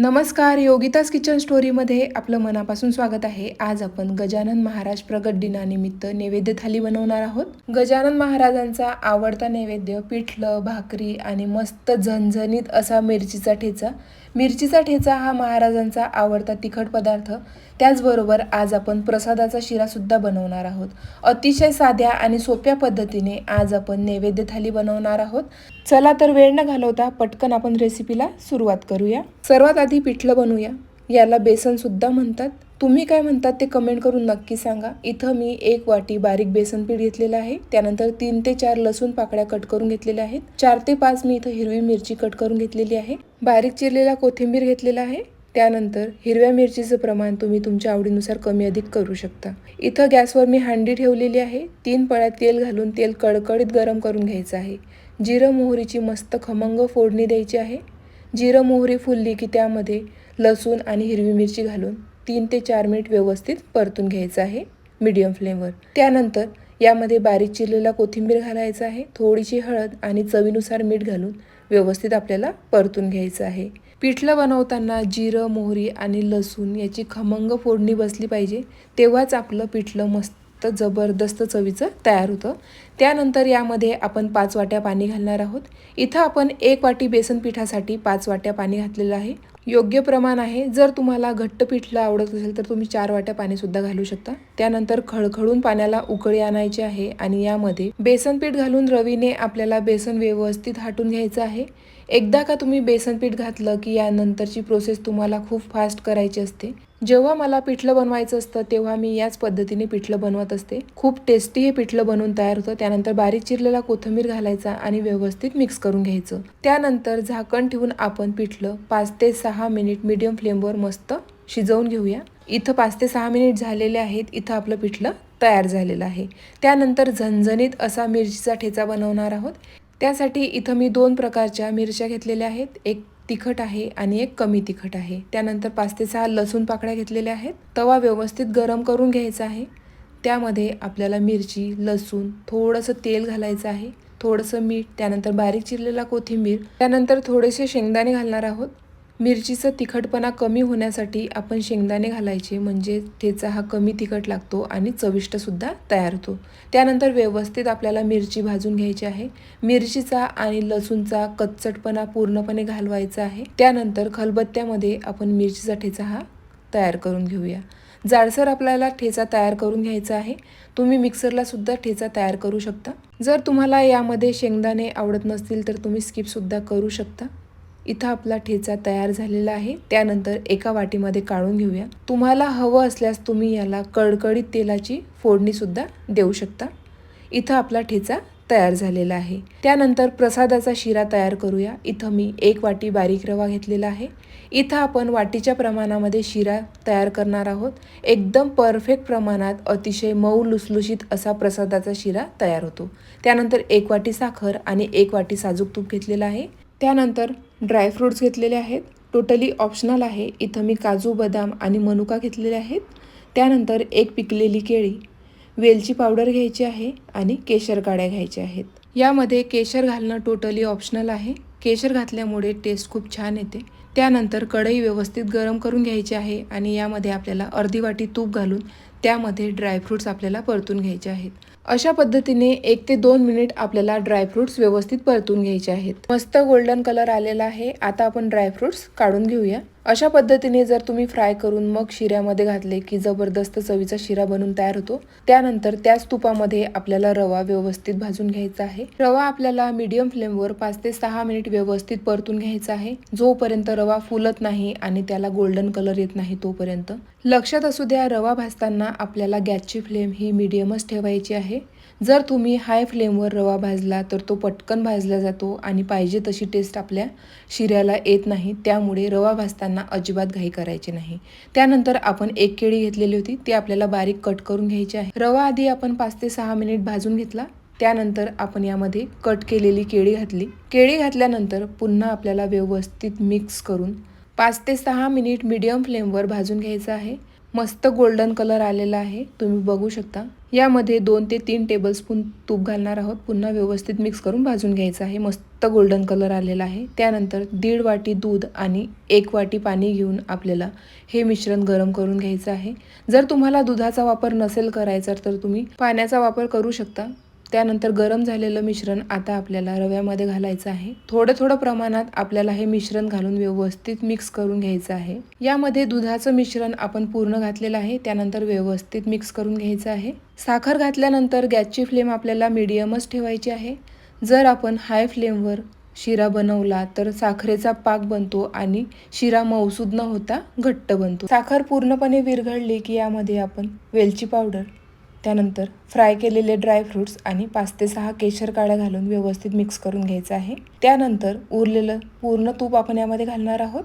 नमस्कार योगितास किचन स्टोरीमध्ये आपलं मनापासून स्वागत आहे. आज आपण गजानन महाराज प्रगट दिनानिमित्त नैवेद्य थाली बनवणार आहोत. गजानन महाराजांचा आवडता नैवेद्य पिठलं भाकरी आणि मस्त झणझणीत असा मिरचीचा ठेचा. मिरचीचा ठेचा हा महाराजांचा आवडता तिखट पदार्थ. त्याचबरोबर आज आपण प्रसादाचा शिरासुद्धा बनवणार आहोत. अतिशय साध्या आणि सोप्या पद्धतीने आज आपण नैवेद्य थाली बनवणार आहोत. चला तर वेळ न घालवता पटकन आपण रेसिपीला सुरुवात करूया. सर्वात आधी पिठलं बनवूया. याला बेसनसुद्धा म्हणतात. तुम्ही काय म्हणतात ते कमेंट करून नक्की सांगा. इथं मी एक वाटी बारीक बेसन पीठ घेतलेलं आहे. त्यानंतर तीन ते चार लसूण पाकळ्या कट करून घेतलेल्या आहेत. चार ते पाच मी इथं हिरवी मिरची कट करून घेतलेली आहे. बारीक चिरलेला कोथिंबीर घेतलेला आहे. त्यानंतर हिरव्या मिरचीचं प्रमाण तुम्ही तुमच्या आवडीनुसार कमी अधिक करू शकता. इथं गॅसवर मी हांडी ठेवलेली आहे. तीन पळ्यात तेल घालून तेल कडकडीत गरम करून घ्यायचं आहे. जिरं मोहरीची मस्त खमंग फोडणी द्यायची आहे. जिरं मोहरी फुलली की त्यामध्ये लसूण आणि हिरवी मिरची घालून तीन ते चार मिनिट व्यवस्थित परतून घ्यायचं आहे मीडियम फ्लेमवर त्यानंतर यामध्ये बारीक चिरलेला कोथिंबीर घालायचा आहे थोडीशी हळद आणि चवीनुसार मीठ घालून व्यवस्थित आपल्याला परतून घ्यायचं आहे. पिठलं बनवताना जिरं मोहरी आणि लसूण याची खमंग फोडणी बसली पाहिजे तेव्हाच आपलं पिठलं मस्त तर जबरदस्त चवीचं तयार होतं. त्यानंतर यामध्ये आपण पाच वाट्या पाणी घालणार आहोत. इथं आपण एक वाटी बेसन पिठासाठी पाच वाट्या पाणी घातलेलं आहे. योग्य प्रमाण आहे. जर तुम्हाला घट्ट पिठलं आवडत असेल तर तुम्ही चार वाट्या पाणीसुद्धा घालू शकता. त्यानंतर खळखळून पाण्याला उकळी आणायची आहे आणि यामध्ये बेसन पीठ घालून रवीने आपल्याला बेसन व्यवस्थित हाटून घ्यायचं आहे. एकदा का तुम्ही बेसन पीठ घातलं की यानंतरची प्रोसेस तुम्हाला खूप फास्ट करायची असते. जेव्हा मला पिठलं बनवायचं असतं तेव्हा मी याच पद्धतीने पिठलं बनवत असते. खूप टेस्टी हे पिठलं बनवून तयार होतं. त्यानंतर बारीक चिरलेला कोथिंबीर घालायचा आणि व्यवस्थित मिक्स करून घ्यायचं. त्यानंतर झाकण ठेवून आपण पिठलं पाच ते सहा मिनिट मीडियम फ्लेमवर मस्त शिजवून घेऊया. इथं पाच ते सहा मिनिट झालेले आहेत. इथं आपलं पिठलं तयार झालेलं आहे. त्यानंतर झणझणीत असा मिरचीचा ठेचा बनवणार आहोत. त्यासाठी इथं मी दोन प्रकारच्या मिरच्या घेतलेल्या आहेत. एक तिखट आहे आणि एक कमी तिखट आहे. त्यानंतर पाच ते सहा लसूण पाकळ्या घेतलेल्या आहेत. तवा व्यवस्थित गरम करून घ्यायचा आहे. त्यामध्ये आपल्याला मिरची लसूण थोडंसं तेल घालायचं आहे. थोडंसं मीठ त्यानंतर बारीक चिरलेला कोथिंबीर त्यानंतर थोडेसे शेंगदाणे घालणार आहोत. मिरचीचा तिखटपणा कमी होण्यासाठी आपण शेंगदाणे घालायचे म्हणजे ठेचा हा कमी तिखट लागतो आणि चविष्टसुद्धा तयार होतो. त्यानंतर व्यवस्थित आपल्याला मिरची भाजून घ्यायची आहे. मिरचीचा आणि लसूणचा कच्चटपणा पूर्णपणे घालवायचा आहे. त्यानंतर खलबत्त्यामध्ये आपण मिरचीचा ठेचा हा तयार करून घेऊया. जाडसर आपल्याला ठेचा तयार करून घ्यायचा आहे. तुम्ही मिक्सरला सुद्धा ठेचा तयार करू शकता. जर तुम्हाला यामध्ये शेंगदाणे आवडत नसतील तर तुम्ही स्किपसुद्धा करू शकता. इथं आपला ठेचा तयार झालेला आहे. त्यानंतर एका वाटीमध्ये काढून घेऊया. तुम्हाला हवं असल्यास तुम्ही याला कडकडीत तेलाची फोडणीसुद्धा देऊ शकता. इथं आपला ठेचा तयार झालेला आहे. त्यानंतर प्रसादाचा शिरा तयार करूया. इथं मी एक वाटी बारीक रवा घेतलेला आहे. इथं आपण वाटीच्या प्रमाणामध्ये शिरा तयार करणार आहोत. एकदम परफेक्ट प्रमाणात अतिशय मऊ लुसलुशीत असा प्रसादाचा शिरा तयार होतो. त्यानंतर एक वाटी साखर आणि एक वाटी साजूक तूप घेतलेला आहे. त्यानंतर ड्रायफ्रूट्स घेतलेले आहेत. टोटली ऑप्शनल आहे. इथं मी काजू बदाम आणि मनुका घेतलेले आहेत. त्यानंतर एक पिकलेली केळी. वेलची पावडर घ्यायची आहे आणि केशर काड्या घ्यायच्या आहेत. यामध्ये केशर घालणं टोटली ऑप्शनल आहे. केशर घातल्यामुळे टेस्ट खूप छान येते. त्यानंतर कढई व्यवस्थित गरम करून घ्यायची आहे आणि यामध्ये आपल्याला अर्धी वाटी तूप घालून त्यामध्ये ड्रायफ्रूट्स आपल्याला परतून घ्यायचे आहेत. अशा पद्धतीने एक ते दोन मिनिट आपल्याला ड्रायफ्रुट्स व्यवस्थित परतून घ्यायचे आहेत. मस्त गोल्डन कलर आलेला आहे. आता आपण ड्रायफ्रुट्स काढून घेऊया. अशा पद्धतीने जर तुम्ही फ्राय करून मग शिऱ्यामध्ये घातले की जबरदस्त चवीचा शिरा बनून तयार होतो त्यानंतर त्याच तुपामध्ये आपल्याला रवा व्यवस्थित भाजून घ्यायचा आहे. रवा आपल्याला मीडियम फ्लेमवर पाच ते सहा मिनिट व्यवस्थित परतून घ्यायचा आहे. जोपर्यंत रवा फुलत नाही आणि त्याला गोल्डन कलर येत नाही तोपर्यंत. लक्षात असू द्या रवा भाजताना आपल्याला गॅसची फ्लेम ही मीडियमच ठेवायची आहे. जर तुम्ही हाय फ्लेमवर रवा भाजला तर तो पटकन भाजला जातो आणि पाहिजे तशी टेस्ट आपल्या शिऱ्याला येत नाही. त्यामुळे रवा भाजताना अजिबात घाई करायची नाही. त्यानंतर आपण एक केळी घेतलेली होती ती आपल्याला बारीक कट करून घ्यायची आहे. रवा आधी आपण पाच ते सहा मिनिट भाजून घेतला. त्यानंतर आपण यामध्ये कट केलेली केळी घातली. केळी घातल्यानंतर पुन्हा आपल्याला व्यवस्थित मिक्स करून पाच ते सहा मिनिट मीडियम फ्लेमवर भाजून घ्यायचं आहे. मस्त गोल्डन कलर आलेला आहे. तुम्ही बघू शकता. यामध्ये दोन ते तीन टेबलस्पून तूप घालणार आहोत. पुन्हा व्यवस्थित मिक्स करून भाजून घ्यायचं आहे. मस्त गोल्डन कलर आलेला आहे. त्यानंतर दीड वाटी दूध आणि एक वाटी पाणी घेऊन आपल्याला हे मिश्रण गरम करून घ्यायचं आहे. जर तुम्हाला दुधाचा वापर नसेल करायचा तर तुम्ही पाण्याचा वापर करू शकता. त्यानंतर गरम झालेलं मिश्रण आता आपल्याला रव्यामध्ये घालायचं आहे. थोडं थोडं प्रमाणात आपल्याला हे मिश्रण घालून व्यवस्थित मिक्स करून घ्यायचं आहे. यामध्ये दुधाचं मिश्रण आपण पूर्ण घातलेलं आहे. त्यानंतर व्यवस्थित मिक्स करून घ्यायचं आहे. साखर घातल्यानंतर गॅसची फ्लेम आपल्याला मिडियमच ठेवायची आहे. जर आपण हाय फ्लेमवर शिरा बनवला तर साखरेचा पाक बनतो आणि शिरा मऊसूद न होता घट्ट बनतो. साखर पूर्णपणे विरघळली की यामध्ये आपण वेलची पावडर त्यानंतर फ्राय केलेले ड्रायफ्रुट्स आणि पाच ते सहा केशर काड्या घालून व्यवस्थित मिक्स करून घ्यायचं आहे. त्यानंतर उरलेलं पूर्ण तूप आपण यामध्ये घालणार आहोत.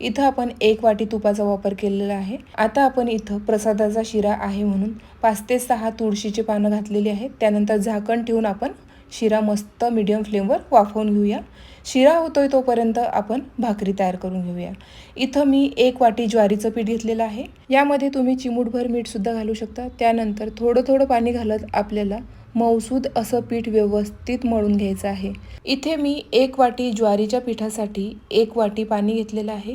इथं आपण एक वाटी तुपाचा वापर केलेला आहे. आता आपण इथं प्रसादाचा शिरा आहे म्हणून पाच ते सहा तुळशीची पानं घातलेली आहेत. त्यानंतर झाकण ठेवून आपण शिरा मस्त मिडियम फ्लेमवर वाफवून घेऊया. शिरा होतोय तोपर्यंत आपण भाकरी तयार करून घेऊया. इथं मी एक वाटी ज्वारीचं पीठ घेतलेलं आहे. यामध्ये तुम्ही चिमूटभर मीठसुद्धा घालू शकता. त्यानंतर थोडं थोडं पाणी घालत आपल्याला मौसूद असं पीठ व्यवस्थित मळून घ्यायचं आहे. इथे मी एक वाटी ज्वारीच्या पिठासाठी एक वाटी पाणी घेतलेलं आहे.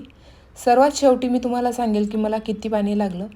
सर्वात शेवटी मी तुम्हाला सांगेल की मला किती पाणी लागलं.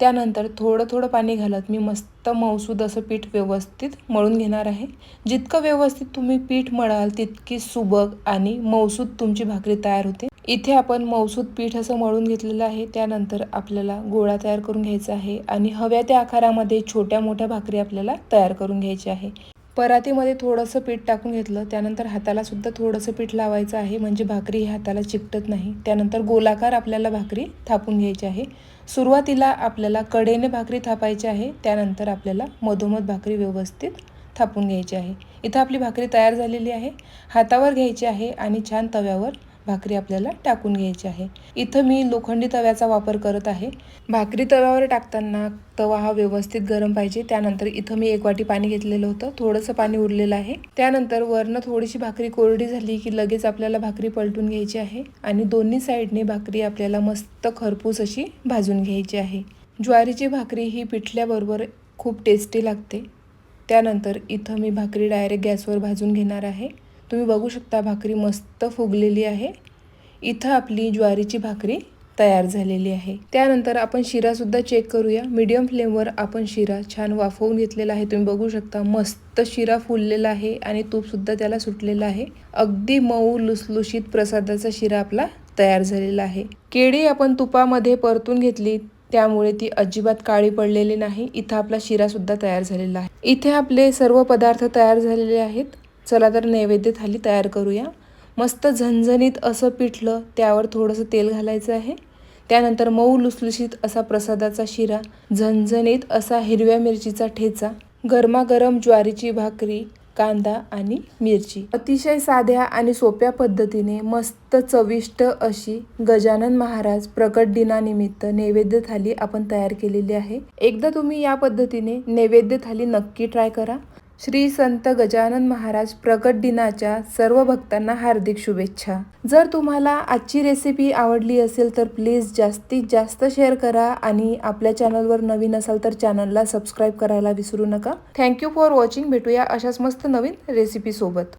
त्यानंतर थोडं थोडं पाणी घालत मी मस्त मौसूद असं पीठ व्यवस्थित मळून घेणार आहे. जितकं व्यवस्थित तुम्ही पीठ मळाल तितकी सुबक आणि मौसूद तुमची भाकरी तयार होते. इथे आपण मौसूद पीठ असं मळून घेतलेलं आहे. त्यानंतर आपल्याला गोळा तयार करून घ्यायचा आहे आणि हव्या त्या आकारामध्ये छोट्या मोठ्या भाकरी आपल्याला तयार करून घ्यायची आहे. परातीमध्ये थोडंसं पीठ टाकून घेतलं. त्यानंतर हाताला सुद्धा थोडंसं पीठ लावायचं आहे. म्हणजे भाकरी ही हाताला चिकटत नाही. त्यानंतर गोलाकार आपल्याला भाकरी थापून घ्यायची आहे. सुरुवातीला आपल्याला कडेने भाकरी थापायची आहे. त्यानंतर आपल्याला मधोमध भाकरी व्यवस्थित थापून घ्यायची आहे. इथं आपली भाकरी तयार झालेली आहे. हातावर घ्यायची आहे आणि छान तव्यावर भाकरी आपल्याला टाकून घ्यायची आहे. इथं मी लोखंडी तव्याचा वापर करत आहे. भाकरी तव्यावर टाकताना तवा हा व्यवस्थित गरम पाहिजे. त्यानंतर इथं मी एक वाटी पाणी घेतलेलं होतं. थोडंसं पाणी उरलेलं आहे. त्यानंतर वरनं थोडीशी भाकरी कोरडी झाली की लगेच आपल्याला भाकरी पलटून घ्यायची आहे आणि दोन्ही साईडने भाकरी आपल्याला मस्त खरपूस अशी भाजून घ्यायची आहे. ज्वारीची भाकरी ही पिठल्याबरोबर खूप टेस्टी लागते. त्यानंतर इथं मी भाकरी डायरेक्ट गॅसवर भाजून घेणार आहे. तुम्ही बघू शकता भाकरी मस्त फुगलेली आहे. इथं आपली ज्वारीची भाकरी तयार झालेली आहे. त्यानंतर आपण शिरासुद्धा चेक करूया. मीडियम फ्लेमवर आपण शिरा छान वाफवून घेतलेला आहे. तुम्ही बघू शकता मस्त शिरा फुललेला आहे आणि तूपसुद्धा त्याला सुटलेलं आहे. अगदी मऊ लुसलुशीत प्रसादाचा शिरा आपला तयार झालेला आहे. केळी आपण तुपामध्ये परतून घेतली त्यामुळे ती अजिबात काळी पडलेली नाही. इथं आपला शिरासुद्धा तयार झालेला आहे. इथे आपले सर्व पदार्थ तयार झालेले आहेत. चला तर नैवेद्य थाली तयार करूया. मस्त झणझणीत असं पिठलं त्यावर थोडंसं तेल घालायचं आहे. त्यानंतर मऊ लुसलुशीत असा प्रसादाचा शिरा झणझणीत असा हिरव्या मिरचीचा ठेचा गरमागरम ज्वारीची भाकरी कांदा आणि मिरची. अतिशय साध्या आणि सोप्या पद्धतीने मस्त चविष्ट अशी गजानन महाराज प्रकट दिनानिमित्त नैवेद्य थाली आपण तयार केलेली आहे. एकदा तुम्ही या पद्धतीने नैवेद्य थाली नक्की ट्राय करा. श्री संत गजानन महाराज प्रकट दिनाच्या सर्व भक्तांना हार्दिक शुभेच्छा. जर तुम्हाला आजची रेसिपी आवडली असेल तर प्लीज जास्तीत जास्त शेअर करा आणि आपल्या चॅनलवर नवीन असाल तर चॅनलला सबस्क्राईब करायला विसरू नका. थँक्यू फॉर वॉचिंग भेटूया अशाच मस्त नवीन रेसिपीसोबत